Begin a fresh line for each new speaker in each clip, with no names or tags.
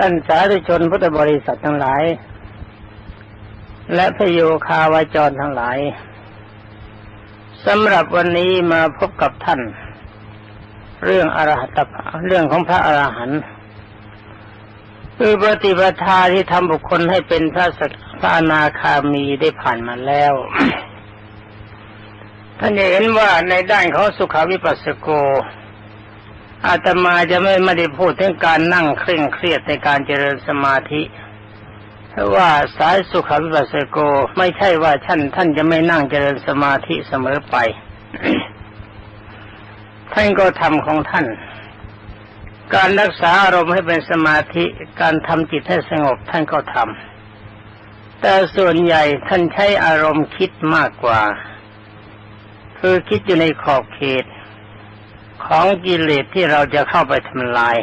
ท่านสาธุชนพุทธบริษัททั้งหลาย และพโยคาวาจรทั้งหลายสำหรับวันนี้มาพบกับท่าน เรื่องอรหัตเรื่องของพระอรหันต์คือปฏิปทาที่ทำบุคคลให้เป็นพระสพระอนาคามีได้ผ่านมาแล้ว ท่านเห็นว่าในด้านของสุขาวิปัสสโก อาตมาจะไม่ไม่ได้พูดถึงการนั่งเคร่งเครียดในการเจริญสมาธิเพราะว่าสายสุขวิปัสสโกไม่ใช่ว่าท่านท่านจะไม่นั่งเจริญสมาธิเสมอไป ท่านก็ทำของท่าน การรักษาอารมณ์ให้เป็นสมาธิ การทำจิตให้สงบท่านก็ทำแต่ส่วนใหญ่ท่านใช้อารมณ์คิดมากกว่า คือคิดอยู่ในขอบเขต ของกิเลสที่เราจะเข้าไปทำลาย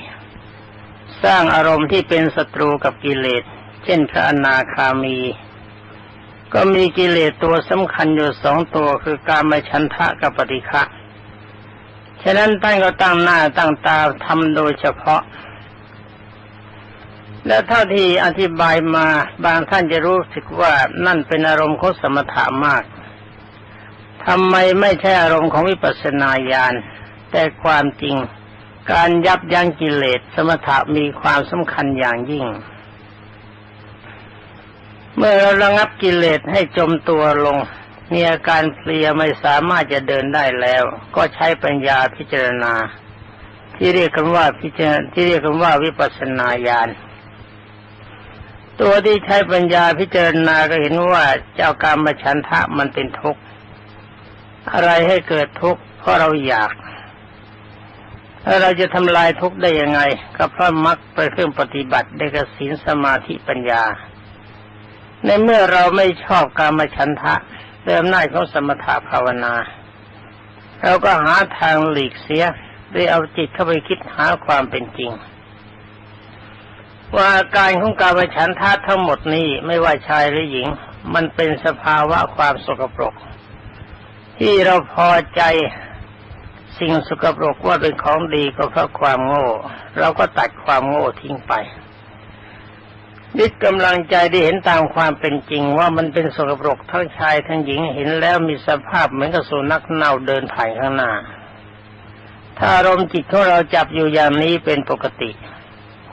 สร้างอารมณ์ที่เป็นศัตรูกับกิเลส เช่นพระอนาคามี ก็มีกิเลสตัวสำคัญอยู่สองตัวคือการมาชันทะกับปฏิฆะฉะนั้นท่านก็ตั้งหน้าตั้งตาทำโดยเฉพาะ และเท่าที่อธิบายมาบางท่านจะรู้สึกว่านั่นเป็นอารมณ์ของสมถะมากทำไมไม่ใช่อารมณ์ของวิปัสสนาญาณ แต่ความจริง การยับยั้งกิเลสสมถะมีความสำคัญอย่างยิ่ง เมื่อเราระงับกิเลสให้จมตัวลงมีอาการเพลียไม่สามารถจะเดินได้แล้ว ก็ใช้ปัญญาพิจารณา ที่เรียกกันว่าพิจารที่เรียกกันว่าวิปัสสนาญาณตัวที่ใช้ปัญญาพิจารณาก็เห็นว่าเจ้าการมฉันทะมันเป็นทุกข์อะไรให้เกิดทุกข์เพราะเราอยาก แล้วเราจะทำลายทุกข์ได้ยังไงก็เพราะมักไปเครื่องปฏิบัติได้กสินสมาธิปัญญา ในเมื่อเราไม่ชอบการมาฉันทะเดิมหน้าของสมถะภาวนาเราก็หาทางหลีกเสียโดยเอาจิตเข้าไปคิดหาความเป็นจริง ว่าอาการของการมาฉันทะทั้งหมดนี้ไม่ว่าชายหรือหญิง มันเป็นสภาวะความสกปรกที่เราพอใจ สิ่งสกปรกว่าเป็นของดีก็เพราะความโง่ เราก็ตัดความโง่ทิ้งไปนิดกำลังใจได้เห็นตามความเป็นจริงว่ามันเป็นสกปรกทั้งชายทั้งหญิงเห็นแล้วมีสภาพเหมือนกับสุนัขเน่าเดินผ่านข้างหน้า ถ้าอารมณ์จิตของเราจับอยู่อย่างนี้เป็นปกติ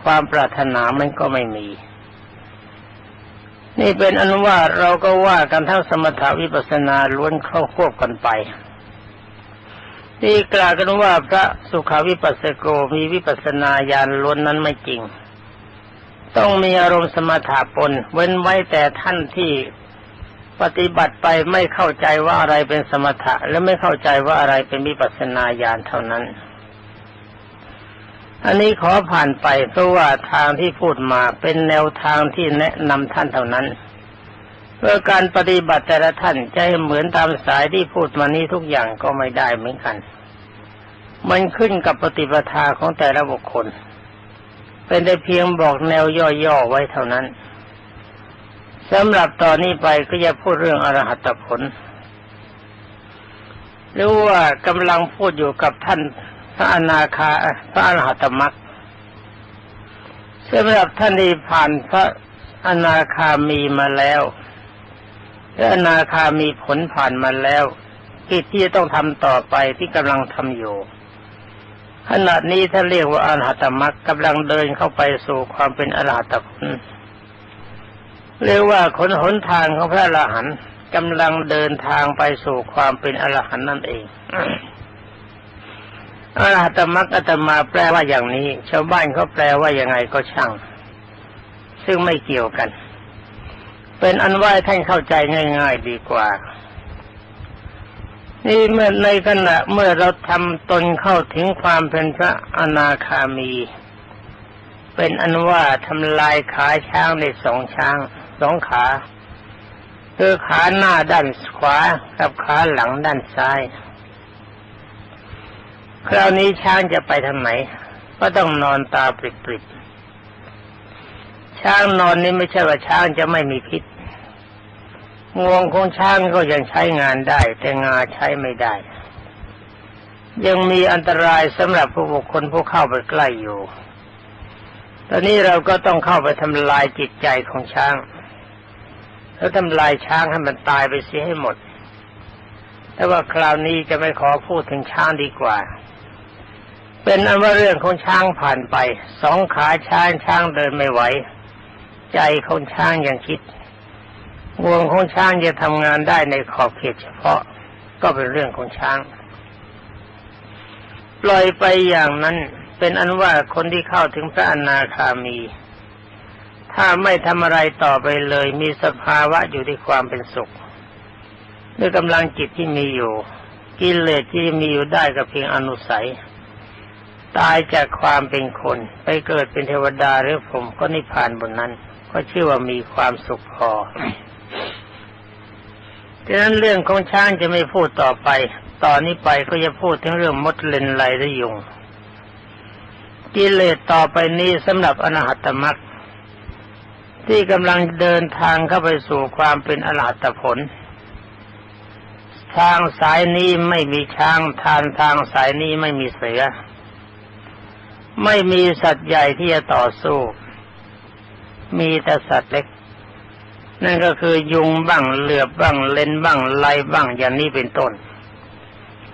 ความปรารถนามันก็ไม่มี นี่เป็นอนุว่าเราก็ว่ากันทั้งสมถาวิปัสนาล้วนเข้าควบกันไป ที่กล่าวกันว่าพระสุขาวิปัสสโกมีวิปัสนาญาณล้วนนั้นไม่จริง ต้องมีอารมณ์สมถะปน เว้นไว้แต่ท่านที่ปฏิบัติไปไม่เข้าใจว่าอะไรเป็นสมถะ และไม่เข้าใจว่าอะไรเป็นวิปัสนาญาณเท่านั้น อันนี้ขอผ่านไปเพราะว่าทางที่พูดมาเป็นแนวทางที่แนะนำท่านเท่านั้น เพื่อการปฏิบัติแต่ละท่านจะให้เหมือนตามสายที่พูดมานี้ทุกอย่างก็ไม่ได้เหมือนกัน มันขึ้นกับปฏิปทาของแต่ละบุคคล เป็นได้เพียงบอกแนวย่อๆไว้เท่านั้นสำหรับตอนนี้ไปก็จะพูดเรื่องอรหัตผลหรือว่ากำลังพูดอยู่กับท่านพระอนาคาพระอรหัตมรรคสำหรับท่านที่ผ่านพระอนาคามีมาแล้ว และอนาคามีผลผ่านมาแล้วกิจที่จะต้องทำต่อไปที่กำลังทำอยู่ขณะนี้ถ้าเรียกว่าอรหัตมรรคกำลังเดินเข้าไปสู่ความเป็นอรหัตผลเรียกว่าขนหนทางของพระอรหันต์กำลังเดินทางไปสู่ความเป็นอรหันต์นั่นเองอรหัตมรรคอาตมาแปลว่าอย่างนี้ ชาวบ้านเขาแปลว่ายังไงก็ช่าง ซึ่งไม่เกี่ยวกัน เป็นอันว่าท่านเข้าใจง่าย ๆดีกว่า นี่เมื่อในขณะเมื่อเราทำตนเข้าถึงความเป็นพระอนาคามี เป็นอันว่าทำลายขาช้างในสองช้างสองขาคือขาหน้าด้านขวากับขาหลังด้านซ้าย คราวนี้ช้างจะไปทางไหน ก็ต้องนอนตาปริบๆช้างนอนนี่ไม่ใช่ว่าช้างจะไม่มีพิษ งวงของช้างก็ยังใช้งานได้ แต่งาใช้ไม่ได้ ยังมีอันตรายสำหรับผู้บุคคลผู้เข้าไปใกล้อยู่ ตอนนี้เราก็ต้องเข้าไปทำลายจิตใจของช้าง แล้วทำลายช้างให้มันตายไปเสียให้หมด แต่ว่าคราวนี้จะไม่ขอพูดถึงช้างดีกว่า เป็นอันว่าเรื่องของช้างผ่านไป สองขาช้างช้างเดินไม่ไหว ใจของช้างยังคิด งวงของช้างจะทำงานได้ในขอบเขตเฉพาะก็เป็นเรื่องของช้าง ปล่อยไปอย่างนั้นเป็นอันว่าคนที่เข้าถึงพระอนาคามี ถ้าไม่ทำอะไรต่อไปเลย มีสภาวะอยู่ที่ความเป็นสุขด้วยกำลังจิตที่มีอยู่ กิเลสที่มีอยู่ได้กับเพียงอนุสัย ตายจากความเป็นคน ไปเกิดเป็นเทวดาหรือผมก็นิพพานบนนั้น ก็ชื่อว่ามีความสุขพอ ดังนั้นเรื่องของช้างจะไม่พูดต่อไป ตอนนี้ไปก็จะพูดถึงเรื่องมดเลนไลและยุง กิเลสต่อไปนี้สำหรับอนาหัตมรรคที่กำลังเดินทางเข้าไปสู่ความเป็นอรหัตผล ทางสายนี้ไม่มีช้างทานทางสายนี้ไม่มีเสือ ไม่มีสัตว์ใหญ่ที่จะต่อสู้ มีแต่สัตว์เล็ก นั่นก็คือยุงบ้างเหลือบบ้างเลนบ้างไลบ้างอย่างนี้เป็นต้น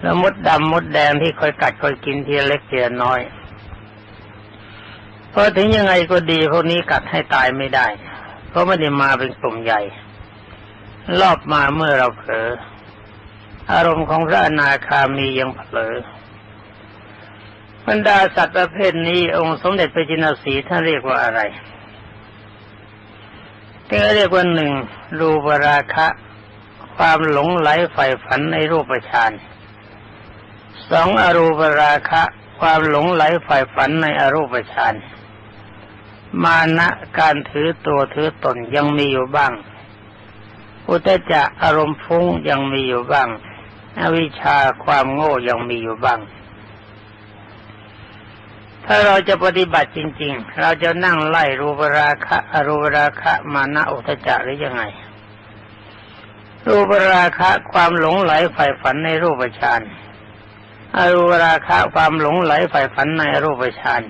แล้วมดดำมดแดงที่คอยกัดคอยกินทีเล็กทีน้อยเพราะถึงยังไงก็ดีพวกนี้กัดให้ตายไม่ได้ เพราะไม่ได้มาเป็นกลุ่มใหญ่ รอบมาเมื่อเราเผลออารมณ์ของพระอนาคามียังเผลอบรรดาสัตว์ประเภทนี้องค์สมเด็จพระจินสีท่านเรียกว่าอะไร นเรียกว่าหนึ่งรูปราคะ ความหลงไหลใฝ่ฝันในรูปฌานสองอรูปราคะ ความหลงไหลใฝ่ฝันในอรูปฌานมานะการถือตัวถือตนยังมีอยู่บ้าง อุตจะอารมณ์ฟุ้งยังมีอยู่บ้าง อวิชชาความโง่ยังมีอยู่บ้าง ถ้าเราจะปฏิบัติจริง ๆ เราจะนั่งไล่รูปราคะอรูปราคะมานะอุตจะหรือยังไง รูปราคะความหลงไหลใฝ่ฝันในรูปฌานอรูปราคะความหลงไหลใฝ่ฝันในรูปฌาน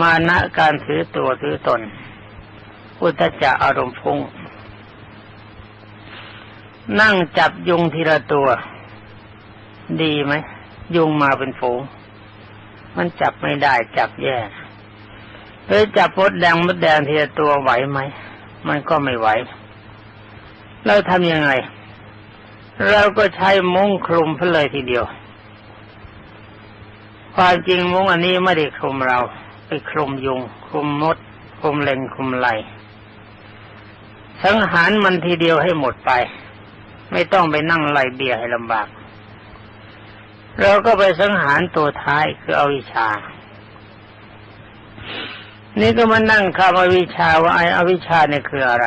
มานะการถือตัวถือตน อุตจะอารมณ์ฟุ้งนั่งจับยุงทีละตัว ดีไหม ยุงมาเป็นฝูง มันจับไม่ได้จับแย่หรือจับมดแดงมดแดงเทีละตัวไหวไหม มันก็ไม่ไหวเราทำยังไง เราก็ใช้มุ้งคลุมเพเลยทีเดียว ความจริงมุ้งอันนี้ไม่ได้คลุมเรา ไปคลุมยุง คลุมมด คลุมเลนคลุมไหลสังหารมันทีเดียวให้หมดไป ไม่ต้องไปนั่งไล่เบียให้ลำบาก เราก็ไปสังหารตัวท้ายคืออวิชชา นี่ก็มานั่งคำอวิชชาว่าไอ้อวิชาเนี่ยคืออะไร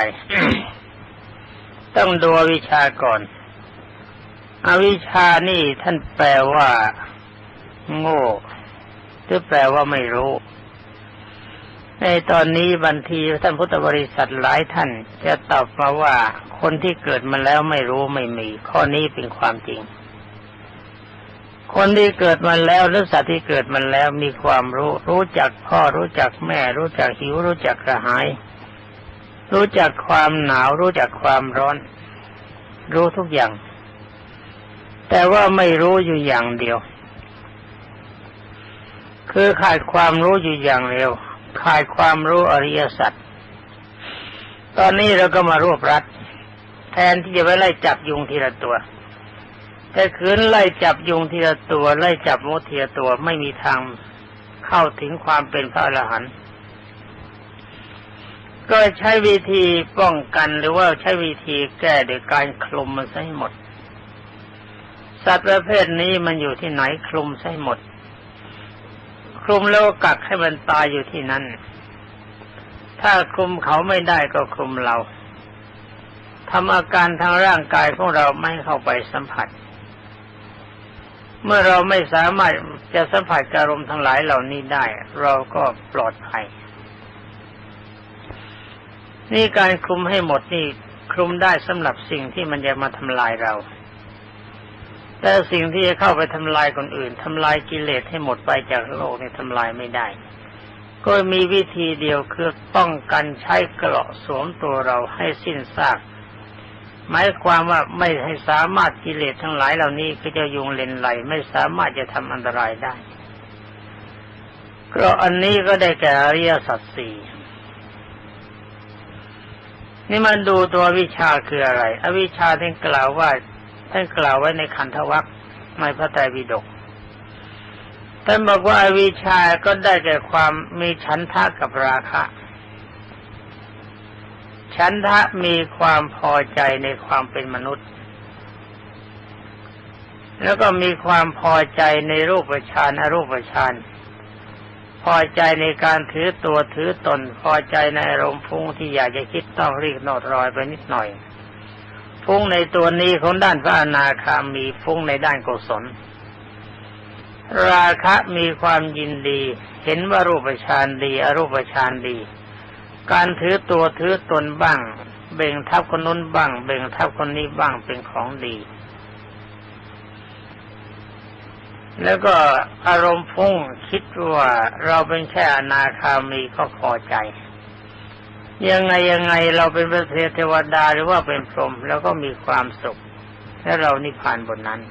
ต้องดูอวิชาก่อน อวิชชานี่ท่านแปลว่า โง่หรือแปลว่าไม่รู้ ในตอนนี้บันทีท่านพุทธบริษัทหลายท่านจะตอบมาว่าคนที่เกิดมาแล้วไม่รู้ไม่มี ข้อนี้เป็นความจริง คนที่เกิดมาแล้วหรือสัตว์ที่เกิดมาแล้วมีความรู้ รู้จักพ่อรู้จักแม่ รู้จักหิว รู้จักกระหาย รู้จักความหนาว รู้จักความร้อน รู้ทุกอย่าง แต่ว่าไม่รู้อยู่อย่างเดียว คือขาดความรู้อยู่อย่างเดียวขาดความรู้อริยสัจตอนนี้เราก็มารวบรัดแทนที่จะไปไล่จับยุงทีละตัว แต่คืนไล่จับยุงทีละตัวไล่จับมดทีละตัวไม่มีทางเข้าถึงความเป็นพระอรหันต์ก็ใช้วิธีป้องกันหรือว่าใช้วิธีแก้โดยการคลุมมันให้หมด สัตว์ประเภทนี้มันอยู่ที่ไหนคลุมให้หมด คลุมแล้วกักให้มันตายอยู่ที่นั่น ถ้าคลุมเขาไม่ได้ก็คลุมเราทำอาการทางร่างกายของเราไม่เข้าไปสัมผัส เมื่อเราไม่สามารถจะสัมผัสอารมณ์ทั้งหลายเหล่านี้ได้ เราก็ปลอดภัย นี่การคลุมให้หมดนี่คลุมได้สำหรับสิ่งที่มันจะมาทำลายเรา แต่สิ่งที่จะเข้าไปทำลายคนอื่นทำลายกิเลสให้หมดไปจากโลกนี่ทำลายไม่ได้กก็มีวิธีเดียวคือป้องกันใช้เกราะสวมตัวเราให้สิ้นซาก หมายความว่าไม่ให้สามารถกิเลสทั้งหลายเหล่านี้ก็จะยุงเลนไหล ไม่สามารถจะทำอันตรายได้กราะอันนี้ก็ได้แก่อริยสัจสี่นี่มันดูตัววิชาคืออะไร อวิชาท่านกล่าวว่าท่านกล่าวไว้ในขันธวัคในพระไตรปิฎกท่านบอกว่าอวิชาก็ได้แก่ความมีฉันทะกับราคะ ฉันทะมีความพอใจในความเป็นมนุษย์ แล้วก็มีความพอใจในรูปฌานอรูปฌานพอใจในการถือตัวถือตน พอใจในอารมณ์ฟุ้งที่อยากจะคิดต้องรีกโนดรอยไปนิดหน่อยฟุ้งในตัวนี้ของด้านพระอนาคามีฟุ้งในด้านกุศลราคะมีความยินดี เห็นว่ารูปฌานดี อรูปฌานดี การถือตัวถือตนบ้าง เบ่งทับคนนู้นบ้าง เบ่งทับคนนี้บ้างเป็นของดี แล้วก็อารมณ์พุ่งคิดว่าเราเป็นแค่อนาคามีก็พอใจ ยังไงยังไงเราเป็นพระเทวดาหรือว่าเป็นพรหมแล้วก็มีความสุขและเรานิพพานบนนั้น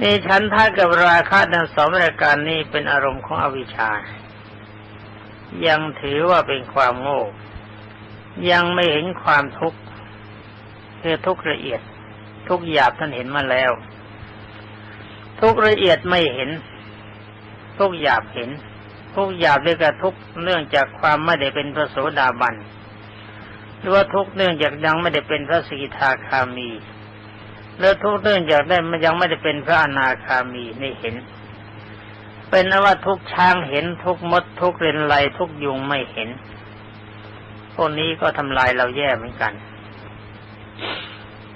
นี่ฉันทากับราคะทั้งสองรายการนี้เป็นอารมณ์ของอวิชชา ยังถือว่าเป็นความโง่ ยังไม่เห็นความทุกข์คือทุกละเอียด ทุกหยาบท่านเห็นมาแล้ว ทุกละเอียดไม่เห็น ทุกหยาบเห็น ทุกหยาบด้วยกับทุกเนื่องจากความไม่ได้เป็นพระโสดาบันหรือว่าทุกเนื่องจากยังไม่ได้เป็นพระสกิทาคามี แล้วทุกเรื่องจากได้ยังไม่ได้เป็นพระอนาคามีในเห็น เป็นนว่าทุกช้างเห็นทุกมดทุกเรนไลทุกยุงไม่เห็น พวกนี้ก็ทำลายเราแย่เหมือนกัน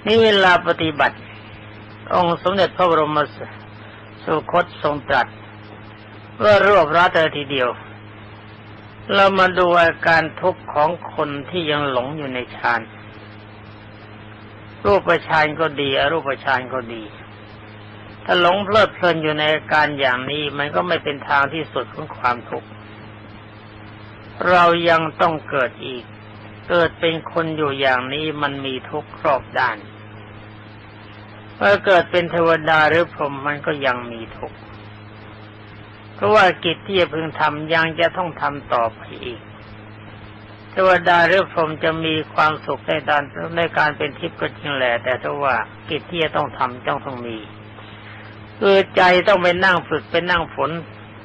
นี่เวลาปฏิบัติ องค์สมเด็จพระบรมสุคตทรงตรัสว่ารวบรัดเลยทีเดียว เรามาดูอาการทุกข์ของคนที่ยังหลงอยู่ในฌานรูปฌานก็ดีอรูปฌานก็ดี ถ้าหลงเพลิดเพลินอยู่ในการอย่างนี้ มันก็ไม่เป็นทางที่สุดของความทุกข์เรายังต้องเกิดอีก เกิดเป็นคนอยู่อย่างนี้มันมีทุกข์ครอบด้านเมื่อเกิดเป็นเทวดาหรือพรหมมันก็ยังมีทุกข์เพราะว่ากิจที่จะพึงทำยังจะต้องทำต่อไปอีก เทวดาหรือพรหมจะมีความสุขในการในการเป็นทิพย์ก็จริงแหละแต่ถ้าว่ากิจที่จะต้องทำต้องต้องมี คือใจต้องไปนั่งฝึกไปนั่งฝน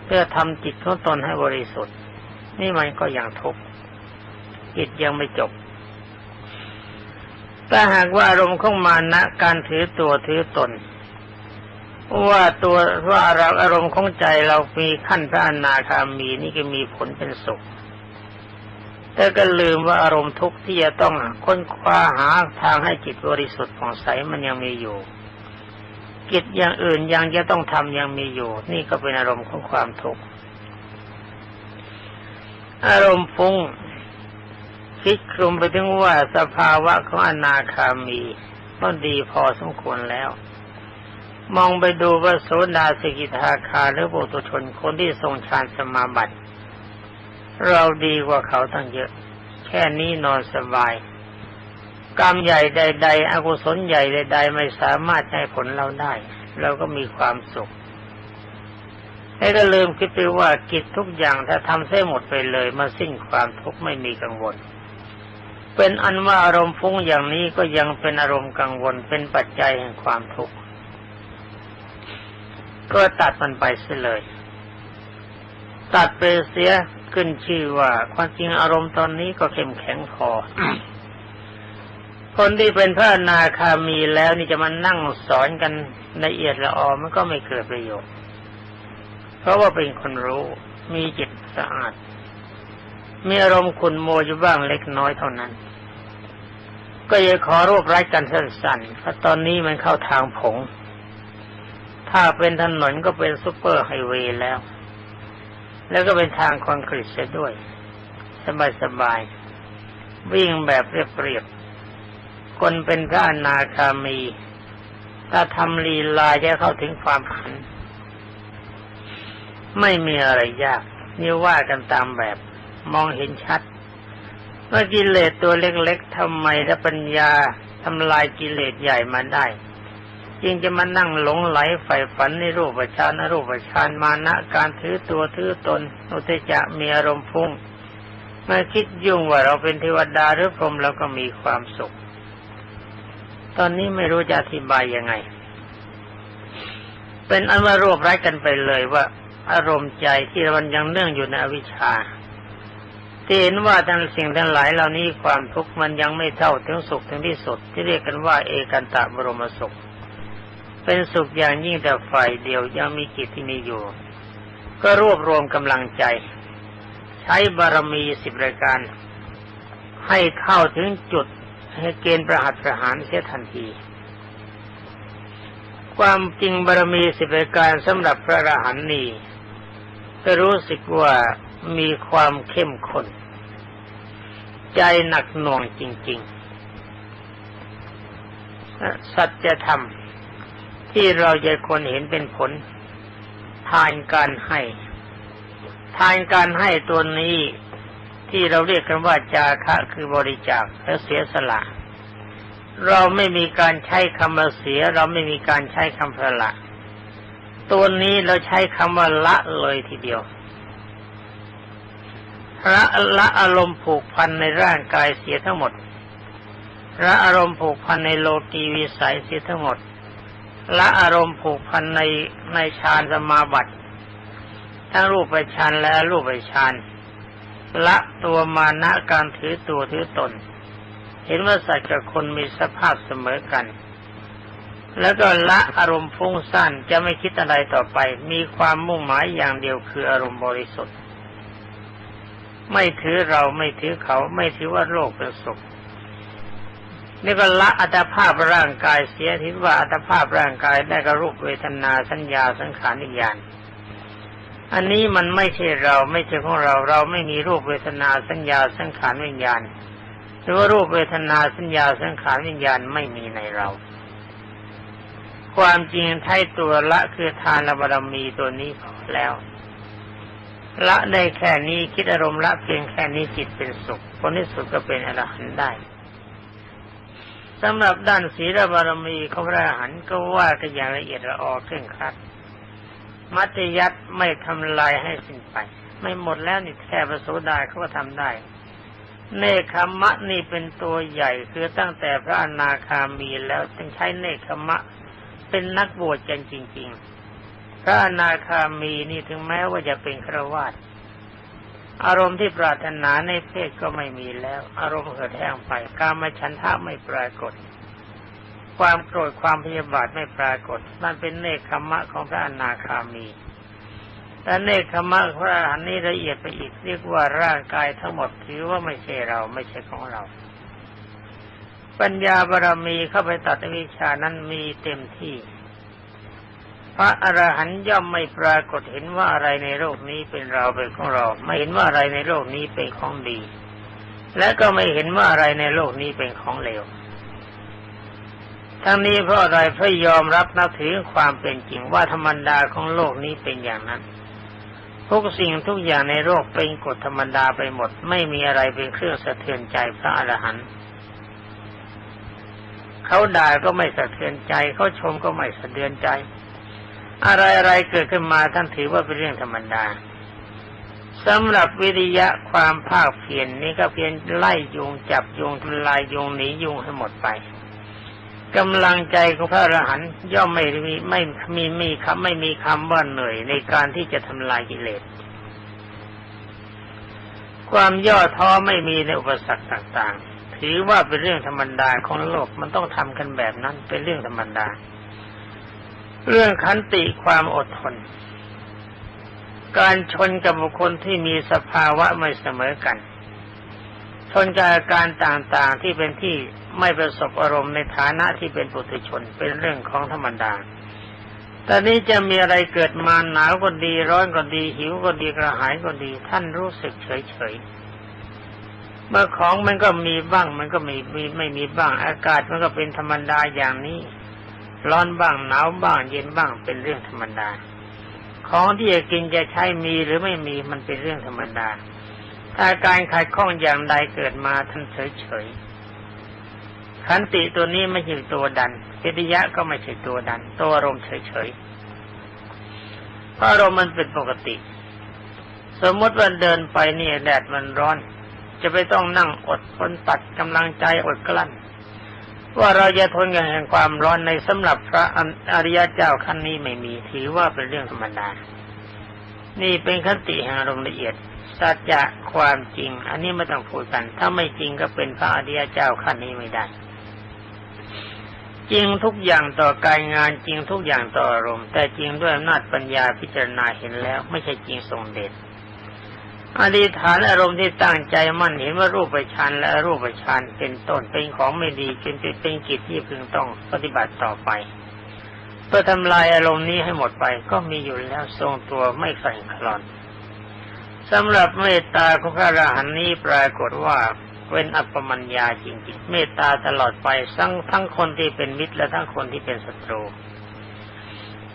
เพื่อทำจิตของตนให้บริสุทธิ์ นี่มันก็ยังทุกข์กิจยังไม่จบถ้าหากว่าอารมณ์ของมานะ การถือตัวถือตน ว่าตัวว่าเราอารมณ์ของใจเรามีขั้นพระอนาคามีนี่ก็มีผลเป็นสุขแต่ก็ลืมว่าอารมณ์ทุกข์ที่จะต้องค้นคว้าหาทางให้จิตบริสุทธิ์ผ่องใสมันยังมีอยู่ กิจอย่างอื่นยังจะต้องทำยังมีอยู่ นี่ก็เป็นอารมณ์ของความทุกข์ อารมณ์ฟุ้งคิดคลุมไปถึงว่าสภาวะของอนาคามีก็ดีพอสมควรแล้ว มองไปดูว่าโสดาสกิทาคาหรือบุตุชนคนที่ทรงฌานสมาบัติ เราดีกว่าเขาตั้งเยอะ แค่นี้นอนสบาย กรรมใหญ่ใด ๆ อกุศลใหญ่ใด ๆ ไม่สามารถให้ผลเราได้ เราก็มีความสุขให้ก็ลืมคิดไปว่ากิจทุกอย่างถ้าทำเส้หมดไปเลยมาสิ้นความทุกข์ไม่มีกังวล เป็นอันว่าอารมณ์ฟุ้งอย่างนี้ก็ยังเป็นอารมณ์กังวลเป็นปัจจัยแห่งความทุกข์ก็ตัดมันไปเสียเลย ตัดไปเสียขึ้นชื่อว่าความจริงอารมณ์ตอนนี้ก็เข้มแข็งพอ คนที่เป็นพระนาคามีแล้วนี่จะมานั่งสอนกันละเอียดละออมันก็ไม่เกิดประโยชน์ เพราะว่าเป็นคนรู้มีจิตสะอาด มีอารมณ์ขุนโมอยู่บ้างเล็กน้อยเท่านั้น ก็ยังขอรวบรัดกันสั้นๆเพราะตอนนี้มันเข้าทางผง ถ้าเป็นถนนก็เป็นซุปเปอร์ไฮเวย์แล้ว แล้วก็เป็นทางคอนกรีตเสียด้วย สบายๆ วิ่งแบบเรียบๆ คนเป็นพระอนาคามี ถ้าทำลีลาจะเข้าถึงความขัน ไม่มีอะไรยาก นี่ว่ากันตามแบบ มองเห็นชัดว่ากิเลสตัวเล็กๆทำไมถ้าปัญญาทำลายกิเลสใหญ่มาได้ยิ่งจะมานั่งหลงไหลใฝ่ฝันในรูปฌานรูปฌานมานะการถือตัวถือตนอุตจะมีอารมณ์พุ่งเมื่อคิดยุ่งว่าเราเป็นเทวดาหรือพรหมเราก็มีความสุข ตอนนี้ไม่รู้จะอธิบายยังไง เป็นอันว่ารวบรัดกันไปเลยว่า อารมณ์ใจที่มันยังเนื่องอยู่ในอวิชชาที่เห็นว่าทั้งสิ่งทั้งหลายเหล่านี้ความทุกข์มันยังไม่เท่าถึงสุขถึงที่สุดที่เรียกกันว่า เอกันตะบรมสุข เป็นสุขอย่างยิ่งแต่ฝ่ายเดียวยังมีจิตที่มีอยู่ ก็รวบรวมกำลังใจ ใช้บารมีสิบรายการ ให้เข้าถึงจุด ให้เกณฑ์ประหัตประหารเสียทันที ความจริงบารมีสิบรายการสำหรับพระอรหันต์นี้ก็รู้สึกว่ามีความเข้มข้นใจหนักหน่วงจริง ๆ สัจธรรมที่เราจะคนเห็นเป็นผล ทานการให้ ทานการให้ตัวนี้ ที่เราเรียกกันว่าจาคะคือบริจาคและเสียสละ เราไม่มีการใช้คำว่าเสีย เราไม่มีการใช้คำสละ ตัวนี้เราใช้คำว่าละเลยทีเดียวละละอารมณ์ผูกพันในร่างกายเสียทั้งหมดละอารมณ์ผูกพันในโลกีวิสัยเสียทั้งหมดละอารมณ์ผูกพันในในฌานสมาบัติทั้งรูปฌานและรูปไปฌาน ละตัวมานะการถือตัวถือตน เห็นว่าสัตว์กับคนมีสภาพเสมอกัน แล้วก็ละอารมณ์ฟุ้งซ่านจะไม่คิดอะไรต่อไป มีความมุ่งหมายอย่างเดียวคืออารมณ์บริสุทธิ์ ไม่ถือเราไม่ถือเขาไม่ถือว่าโลกเป็นสุขนี่ก็ละอัตภาพร่างกายเสียทิศว่าอัตภาพร่างกายได้กับรูปเวทนาสัญญาสังขารนิยาน อันนี้มันไม่ใช่เราไม่ใช่ของเราเราไม่มีรูปเวทนาสัญญาสังขารวิญญาณหรือว่ารูปเวทนาสัญญาสังขารวิญญาณไม่มีในเรา ความจริงไท้ตัวละคือทานบารมีตัวนี้พอแล้ว ละได้แค่นี้คิดอารมณ์ละเพียงแค่นี้จิตเป็นสุขผลที่สุดก็เป็นอรหันต์ได้สำหรับด้านศีลบารมีของพระอรหันต์ก็ว่ากันอย่างละเอียดละออเคร่งครัด มัตยัตไม่ทำลายให้สิ้นไป ไม่หมดแล้วนี่แค่ประโสดาเขาก็ทำได้ เนคขมะนี่เป็นตัวใหญ่คือตั้งแต่พระอนาคามีแล้วจึงใช้เนคขมะ เป็นนักบวชกันจริงๆพระอนาคามีนี่ถึงแม้ว่าจะเป็นครวาตอารมณ์ที่ปรารถนาในเพศก็ไม่มีแล้ว อารมณ์เกิดแห้งไป การมาฉันทะไม่ปรากฏ ความโกรธความพยาบาทไม่ปรากฏ นั่นเป็นเนคขมะของพระอนาคามีแต่เนคขมะพระอรหันต์นี้ละเอียดไปอีกเรียกว่าร่างกายทั้งหมดถือว่าไม่ใช่เราไม่ใช่ของเรา ปัญญาบารมีเข้าไปตัดวิชานั้นมีเต็มที่ พระอรหันต์ย่อมไม่ปรากฏเห็นว่าอะไรในโลกนี้เป็นเราเป็นของเรา ไม่เห็นว่าอะไรในโลกนี้เป็นของดี และก็ไม่เห็นว่าอะไรในโลกนี้เป็นของเลว ทั้งนี้เพราะอะไรเพราะยอมรับนับถือความเป็นจริงว่าธรรมดาของโลกนี้เป็นอย่างนั้น ทุกสิ่งทุกอย่างในโลกเป็นกฎธรรมดาไปหมด ไม่มีอะไรเป็นเครื่องสะเทือนใจพระอรหันต์เขาด่าก็ไม่สะเทือนใจเขาชมก็ไม่สะเทือนใจ อะไรอะไรเกิดขึ้นมาท่านถือว่าเป็นเรื่องธรรมดาสำหรับวิริยะความภาคเพียรนนี่ก็เพียงไล่ยุงจับยุงทลายยุงหนียุงให้หมดไป กำลังใจของพระอรหันต์ย่อมไม่มีไม่มีมีคำไม่มีคำว่าเหนื่อยในการที่จะทำลายกิเลส ความย่อท้อไม่มีในอุปสรรคต่างๆ ถือว่าเป็นเรื่องธรรมดาของโลกมันต้องทำกันแบบนั้นเป็นเรื่องธรรมดา เรื่องขันติความอดทน การชนกับบุคคลที่มีสภาวะไม่เสมอกัน ชนกับอาการต่างๆที่เป็นที่ ไม่ประสบอารมณ์ในฐานะที่เป็นปุถุชนเป็นเรื่องของธรรมดาตอนนี้จะมีอะไรเกิดมาหนาวก็ดี ร้อนก็ดี หิวก็ดีกระหายก็ดี ท่านรู้สึกเฉยๆเมื่อของมันก็มีบ้าง มันก็มีมีไม่มีบ้าง อากาศมันก็เป็นธรรมดาอย่างนี้ ร้อนบ้างหนาวบ้าง เย็นบ้างเป็นเรื่องธรรมดา ของที่จะกินจะใช้มีหรือไม่มีมันเป็นเรื่องธรรมดา ถ้าการขัดข้องอย่างใดเกิดมาท่านเฉยๆ ขันติตัวนี้ไม่ใช่ตัวดันเิทยะก็ไม่ใช่ตัวดัน ตัวอารมณ์เฉยๆเพราะอารมณ์มันเป็นปกติ สมมติว่าเดินไปนี่แดดมันร้อน จะไปต้องนั่งอดทนตัดกำลังใจอดกลั้น ว่าเราจะทนกับแห่งความร้อนในสำหรับพระอริยเจ้าขั้นนี้ไม่มีถือว่าเป็นเรื่องธรรมดา นี่เป็นคติแห่งอารมณ์ละเอียดสัจจะความจริง อันนี้ไม่ต้องพูดกัน ถ้าไม่จริงก็เป็นพระอริยเจ้าขั้นนี้ไม่ได้ จริงทุกอย่างต่อการงานจริงทุกอย่างต่ออารมณ์แต่จริงด้วยอำนาจปัญญาพิจารณาเห็นแล้ว ไม่ใช่จริงทรงเดชอธิษฐานอารมณ์ที่ตั้งใจมั่นเห็นว่ารูปฌานและรูปฌานเป็นต้นเป็นของไม่ดีเป็นเป็นกิจที่พึงต้องปฏิบัติต่อไปเพื่อทำลายอารมณ์นี้ให้หมดไปก็มีอยู่แล้วทรงตัวไม่สั่นคลอนสำหรับเมตตาของพระอรหันต์นี้ปรากฏว่า เป็นอัปปมัญญาจริงๆ เมตตาตลอดไปทั้งทั้งคนที่เป็นมิตรและทั้งคนที่เป็นศัตรู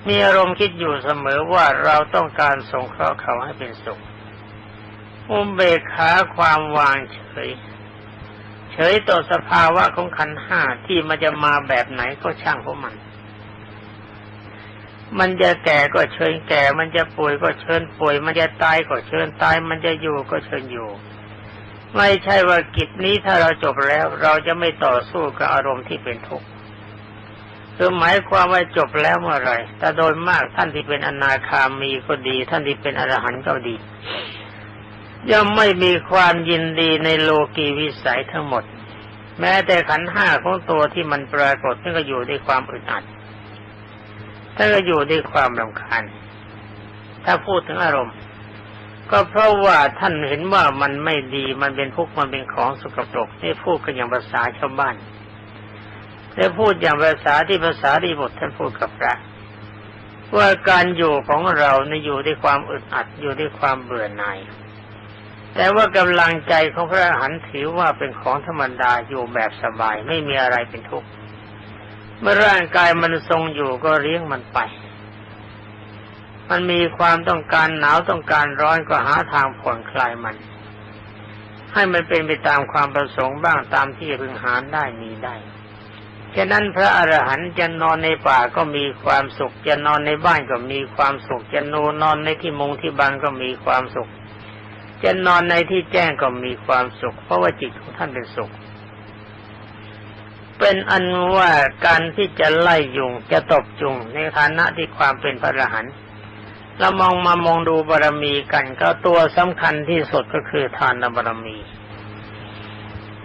มีอารมณ์คิดอยู่เสมอว่าเราต้องการสงเคราะห์เขาให้เป็นสุขอุเบกขาความวางเฉย เฉยต่อสภาวะของขันห้าที่มันจะมาแบบไหนก็ช่างพวกมัน มันจะแก่ก็เชิญแก่ มันจะป่วยก็เชิญป่วย มันจะตายก็เชิญตาย มันจะอยู่ก็เชิญอยู่ ไม่ใช่ว่ากิจนี้ถ้าเราจบแล้ว เราจะไม่ต่อสู้กับอารมณ์ที่เป็นทุกข์คือหมายความว่าจบแล้วเมื่อไรแต่โดยมากท่านที่เป็นอนาคามีก็ดี ท่านที่เป็นอรหันต์ก็ดี ย่อมไม่มีความยินดีในโลกีวิสัยทั้งหมด แม้แต่ขันห้าของตัวที่มันปรากฏท่านก็อยู่ด้วยความอึดอัดท่านก็อยู่ด้วยความรำคาญถ้าพูดถึงอารมณ์ ก็เพราะว่าท่านเห็นว่ามันไม่ดีมันเป็นทุกมันเป็นของสกปรกนี่พูดกันอย่างภาษาชาวบ้านแต่พูดอย่างภาษาที่ภาษาดีบทท่านพูดกับพระว่าการอยู่ของเราในอยู่ด้วยความอึดอัดอยู่ด้วยความเบื่อหน่าย แต่ว่ากำลังใจของพระอรหันต์ถือว่าเป็นของธรรมดาอยู่แบบสบายไม่มีอะไรเป็นทุกข์เมื่อร่างกายมันทรงอยู่ก็เลี้ยงมันไป มันมีความต้องการหนาวต้องการร้อนก็หาทางผ่อนคลายมัน ให้มันเป็นไปตามความประสงค์บ้างตามที่พึงหาได้มีได้ฉะนั้นพระอรหันต์จะนอนในป่าก็มีความสุข จะนอนในบ้านก็มีความสุข จะนูนอนในที่มุงที่บังก็มีความสุข จะนอนในที่แจ้งก็มีความสุข เพราะว่าจิตของท่านเป็นสุข เป็นอันว่าการที่จะไล่ยุงจะตบจุงในฐานะที่ความเป็นพระอรหันต์ เรามองมามองดูบารมีกัน ก็ตัวสำคัญที่สุดก็คือทานบารมี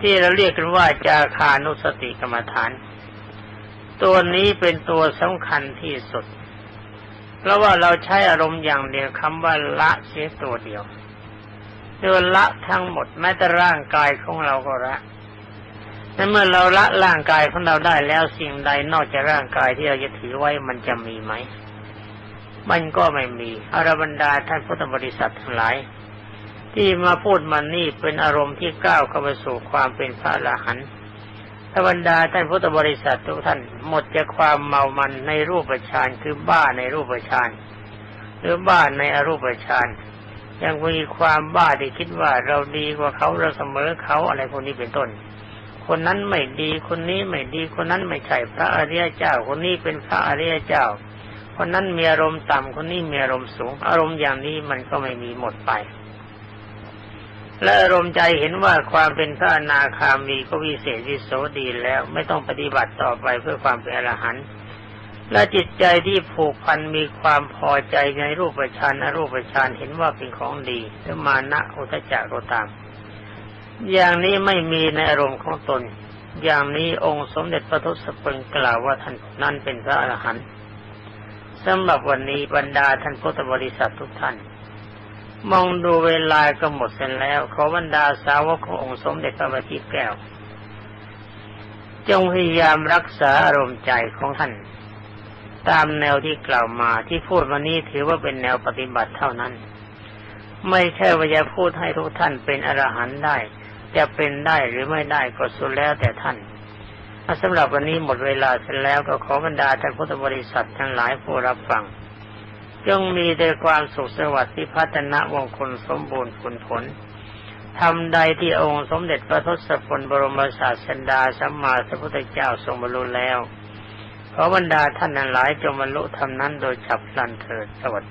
ที่เราเรียกกันว่าจาคานุสติกรรมฐาน ตัวนี้เป็นตัวสำคัญที่สุด เพราะว่าเราใช้อารมณ์อย่างเดียวคำว่าละเสียตัวเดียวเดินละทั้งหมดแม้แต่ร่างกายของเราก็ละในเมื่อเราละร่างกายของเราได้แล้วสิ่งใดนอกจากร่างกายที่เราจะถือไว้มันจะมีไหม มันก็ไม่มีอารบรรดาท่านพุทธบริษัททั้งหลาย ที่มาพูดมันนี่เป็นอารมณ์ที่ก้าวเข้าไปสู่ความเป็นพระอรหันต์ธรรดาท่านพุทธบริษัททุกท่านหมดจากความเมามันในรูปฌานคือบ้าในรูปฌานหรือบ้าในอรูปฌานยังมีความบ้าที่คิดว่าเราดีกว่าเขาเราเสมอเขาอะไรพวกนี้เป็นต้น คนนั้นไม่ดีคนนี้ไม่ดีคนนั้นไม่ใช่พระอริยเจ้า คนนี้เป็นพระอริยเจ้า คนนั้นมีอารมณ์ต่ำคนนี้มีอารมณ์สูง อารมณ์อย่างนี้มันก็ไม่มีหมดไป และอารมณ์ใจเห็นว่าความเป็นพระอนาคามีก็วิเศษวิโสดีแล้ว ไม่ต้องปฏิบัติต่อไปเพื่อความเป็นอรหันต์และจิตใจที่ผูกพันมีความพอใจในรูปฌานอรูปฌานเห็นว่าเป็นของดีหรือมานะอุตจักโรตาม อย่างนี้ไม่มีในอารมณ์ของตน อย่างนี้องค์สมเด็จพระทศพลกล่าวว่าท่านนั้นเป็นพระอรหันต์ สำหรับวันนี้บรรดาท่านพุทธบริษัททุกท่าน มองดูเวลาก็หมดเสร็จแล้ว ขอบรรดาสาวกขององค์สมเด็จพระบัณฑิตแก้ว จงพยายามรักษาอารมณ์ใจของท่าน ตามแนวที่กล่าวมาที่พูดวันนี้ถือว่าเป็นแนวปฏิบัติเท่านั้น ไม่ใช่ว่าจะพูดให้ทุกท่านเป็นอรหันต์ได้ จะเป็นได้หรือไม่ได้ก็สุดแล้วแต่ท่าน สำหรับวันนี้หมดเวลาเสร็จแล้วก็ขอบรรดาท่านพุทธบริษัททั้งหลายผู้รับฟังจงมีแต่ความสุขสวัสดิ์ที่พัฒนาวงคลสมบูรณ์ผลผลทำใดที่องค์สมเด็จพระทศพลบรมศาสดาสัมมาสัมพุทธเจ้าทรงบรรลุแล้วขอบรรดาท่านนั้นหลายจงบรรลุธรรมนั้นโดยฉับพลันเถิดสวัสดี